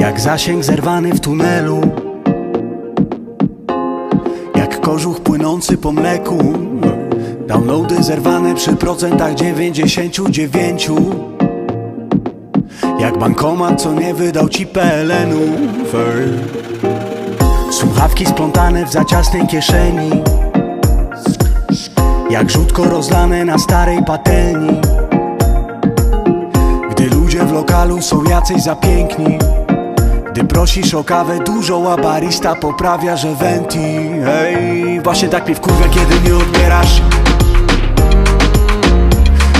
Jak zasięg zerwany w tunelu. Jak kożuch płynący po mleku. Downloady zerwane przy procentach 99 Jak bankomat, co nie wydał ci ej. Słuchawki splątane w zaciasnej kieszeni. Jak rzutko rozlane na starej patelni. Gdy ludzie w lokalu są jacyś za piękni Gdy prosisz o kawę dużo, a poprawia, że venti Hej, właśnie tak mnie wkurwia, kiedy nie odbierasz.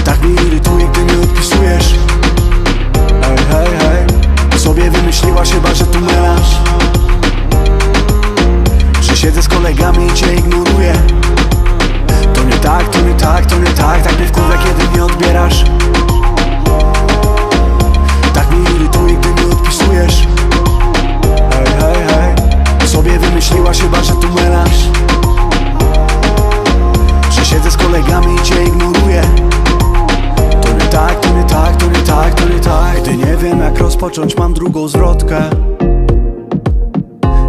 Tak mnie irytuje, gdy nie odpisujesz. Hej, hej, hej. Sobie wymyśliłaś chyba, że tu melasz. Że siedzę z kolegami i cię ignoruję. To nie tak, to nie tak, to nie tak. Tak mnie wkurwia, kiedy nie odbierasz rozpocząć mam drugą zwrotkę.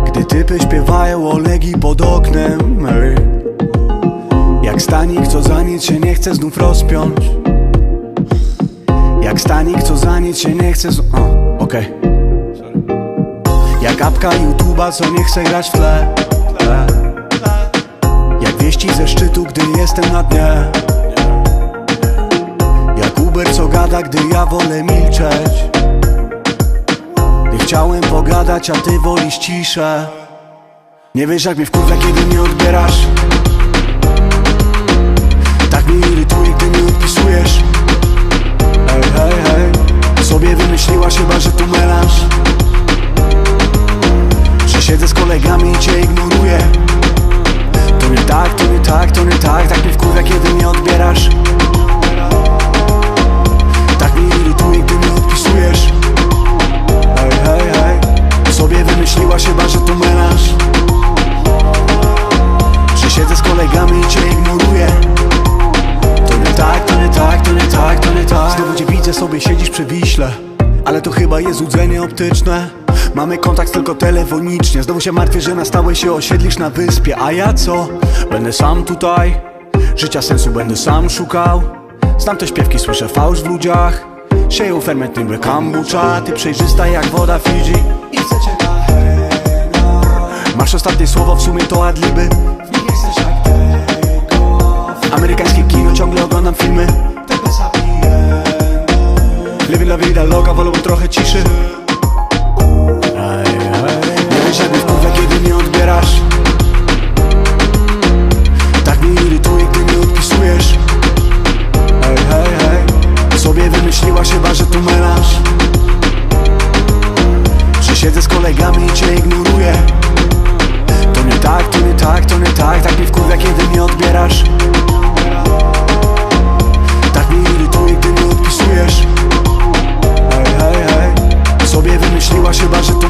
Gdy typy śpiewają o legii pod oknem. Jak stanik, co za nic się nie chce znów rozpiąć. Jak stanik, co za nic się nie chce z... O, okej. Jak apka YouTube'a, co nie chce grać w tle. Jak wieści ze szczytu, gdy jestem na dnie. Jak Uber, co gada, gdy ja wolę milczeć chciałem pogadać, a ty wolisz ciszę. Nie wiesz jak mnie wkurwia, kiedy nie odbierasz. Tak mnie irytuje, gdy nie odpisujesz. Hej, hej, hej. Sobie wymyśliłaś chyba, że tu melasz Że siedzę z kolegami i cię ignoruję siedzisz przy Wiśle Ale to chyba jest złudzenie optyczne. Mamy kontakt tylko telefonicznie. Znowu się martwię, że na stałe się osiedlisz na wyspie. A ja co? Będę sam tutaj. Życia sensu będę sam szukał. Znam te śpiewki, słyszę fałsz w ludziach. Sieją ferment niby kombucha. Ty przejrzysta jak woda Fiji. I chcę cię Masz ostatnie słowo, w sumie to adliby trochę ciszy. Nie wysiadnie w kufle, kiedy nie odbierasz. Tak mnie irytuje, gdy nie odpisujesz. Hej, hej, hej. Sobie wymyśliłaś chyba, że tu menasz Że siedzę z kolegami i cię ignoruję. To nie tak, to nie tak, to nie tak. Tak mi wkurwia, kiedy nie odbierasz. Shiba, shiba, she tu